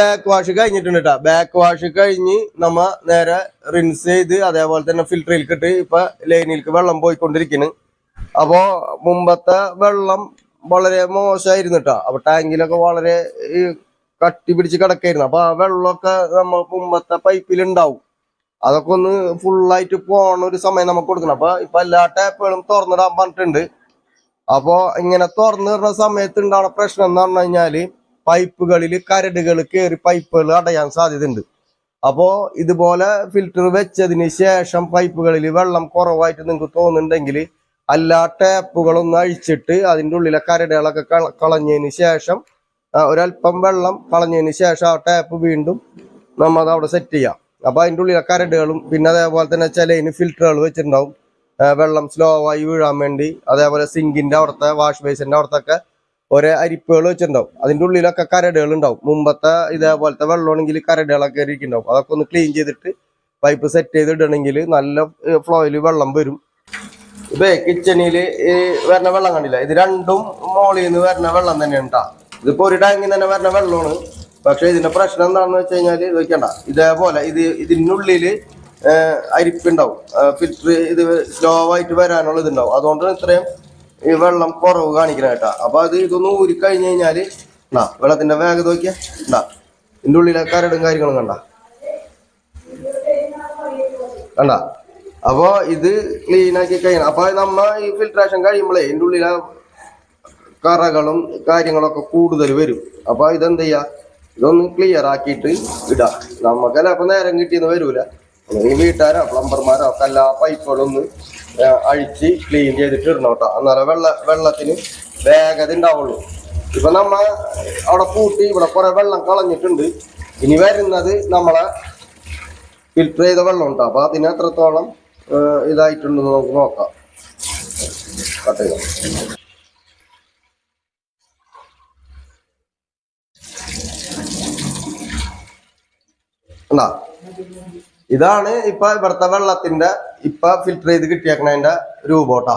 Back wash കഴിഞ്ഞിട്ടുണ്ട് കേട്ടോ back wash കഴിഞ്ഞ് നമ്മ നേരെ റിൻസ് ചെയ്ത് അതേപോലെ തന്നെ ഫിൽറ്ററിലേക്ക് ഇട്ട് ഇപ്പൊ ലൈനിലേക്ക് വെള്ളം പോയിക്കൊണ്ടിരിക്കുന്നു അപ്പോ മുമ്പത്തെ വെള്ളം വളരെ മോശമായിരുന്നു കേട്ടോ അപ്പൊ ടാങ്കിലൊക്കെ വളരെ കട്ടി പിടിച്ച് കിടക്കായിരുന്നു. അപ്പൊ ആ വെള്ളമൊക്കെ നമ്മ മുമ്പത്തെ പൈപ്പിൽ ഉണ്ടാവും അതൊക്കെ ഒന്ന് ഫുള്ളായിട്ട് പോണ ഒരു സമയം നമുക്ക് കൊടുക്കണം. അപ്പൊ ഇപ്പൊ എല്ലാ ടാപ്പുകളും തുറന്നിടാൻ പറഞ്ഞിട്ടുണ്ട്. അപ്പോ ഇങ്ങനെ തുറന്നിടുന്ന സമയത്ത് ഉണ്ടാവുന്ന പ്രശ്നം എന്ന് പറഞ്ഞു കഴിഞ്ഞാൽ പൈപ്പുകളിൽ കരടുകൾ കയറി പൈപ്പുകൾ അടയാൻ സാധ്യതയുണ്ട്. അപ്പോ ഇതുപോലെ ഫിൽറ്റർ വെച്ചതിന് ശേഷം പൈപ്പുകളിൽ വെള്ളം കുറവായിട്ട് നിങ്ങൾക്ക് തോന്നുന്നുണ്ടെങ്കിൽ എല്ലാ ടാപ്പുകളൊന്ന് അഴിച്ചിട്ട് അതിന്റെ ഉള്ളിലെ കരടുകളൊക്കെ കളഞ്ഞതിന് ശേഷം ഒരല്പം വെള്ളം കളഞ്ഞതിന് ശേഷം ആ ടാപ്പ് വീണ്ടും നമ്മൾ അവിടെ സെറ്റ് ചെയ്യാം. അപ്പോൾ അതിന്റെ ഉള്ളിലെ കരടുകളും പിന്നെ അതേപോലെ തന്നെ ചിലതിന് ഫിൽറ്ററുകൾ വെച്ചിട്ടുണ്ടാവും. വെള്ളം സ്ലോ ആയി വീഴാൻ വേണ്ടി അതേപോലെ സിങ്കിന്റെ അവിടുത്തെ വാഷ് ബേസിന്റെ അവിടത്തൊക്കെ ഒരേ അരിപ്പുകൾ വെച്ചിട്ടുണ്ടാവും. അതിന്റെ ഉള്ളിലൊക്കെ കരടുകൾ ഉണ്ടാവും. മുമ്പത്തെ ഇതേപോലത്തെ വെള്ളമാണെങ്കിൽ കരടുകളൊക്കെ ഇരിക്കുന്നുണ്ടാവും അതൊക്കെ ഒന്ന് ക്ലീൻ ചെയ്തിട്ട് പൈപ്പ് സെറ്റ് ചെയ്ത് ഇടണമെങ്കിൽ നല്ല ഫ്ലോയിൽ വെള്ളം വരും. ഇപ്പൊ കിച്ചണിൽ ഈ വരുന്ന വെള്ളം കണ്ടില്ല? ഇത് രണ്ടും മോളിൽ നിന്ന് വരുന്ന വെള്ളം തന്നെയാണ് ട്ടാ. ഇതിപ്പോ ഒരു ടാങ്കിൽ തന്നെ വരുന്ന വെള്ളമാണ്. പക്ഷെ ഇതിന്റെ പ്രശ്നം എന്താണെന്ന് വെച്ച് കഴിഞ്ഞാൽ വെക്കണ്ട. ഇതേപോലെ ഇത് ഇതിനുള്ളിൽ അരിപ്പുണ്ടാവും. ഫിൽറ്റർ ഇത് സ്ലോ ആയിട്ട് വരാനുള്ള ഇതുണ്ടാവും. അതുകൊണ്ടാണ് ഇത്രയും ഈ വെള്ളം കുറവ് കാണിക്കണം അപ്പൊ അത് ഇതൊന്ന് ഊരി കഴിഞ്ഞു കഴിഞ്ഞാൽ എന്നാ വെള്ളത്തിന്റെ വേഗത നോക്കിയാ. ഇണ്ടാ ഇതിന്റെ ഉള്ളിലെ കരടും കാര്യങ്ങളും കണ്ട. കണ്ട? അപ്പൊ ഇത് ക്ലീൻ ആക്കി കഴിയണം അപ്പൊ നമ്മ ഈ ഫിൽട്രേഷൻ കഴിയുമ്പോഴേ ഇതിന്റെ ഉള്ളിലെ കറകളും കാര്യങ്ങളൊക്കെ കൂടുതൽ വരും. അപ്പൊ ഇതെന്ത് ചെയ്യാ ഇതൊന്ന് ക്ലിയർ ആക്കിയിട്ട് ഇടാം. നമുക്കല്ല അപ്പൊ നേരം കിട്ടിയെന്ന് വരൂല. ഈ വീട്ടുകാരോ പ്ലംബർമാരോ ഒക്കെ എല്ലാ പൈപ്പുകളൊന്ന് അഴിച്ച് ക്ലീൻ ചെയ്തിട്ട് ഇടണം കേട്ടോ. എന്നാലേ വെള്ള വെള്ളത്തിന് വേഗത ഉണ്ടാവുള്ളൂ. ഇപ്പൊ നമ്മ അവിടെ പൂട്ടി ഇവിടെ കുറെ വെള്ളം കളഞ്ഞിട്ടുണ്ട്. ഇനി വരുന്നത് നമ്മളെ ഫിൽറ്റർ ചെയ്ത വെള്ളം ഉണ്ട് അപ്പൊ അതിന് എത്രത്തോളം ഇതായിട്ടുണ്ടെന്ന് നമുക്ക് നോക്കാം. കട്ട് ഇതാണ് ഇപ്പൊ ഇവിടുത്തെ വെള്ളത്തിന്റെ ഇപ്പൊ ഫിൽറ്റർ ചെയ്ത് കിട്ടിയേക്കണതിന്റെ രൂപോട്ടാ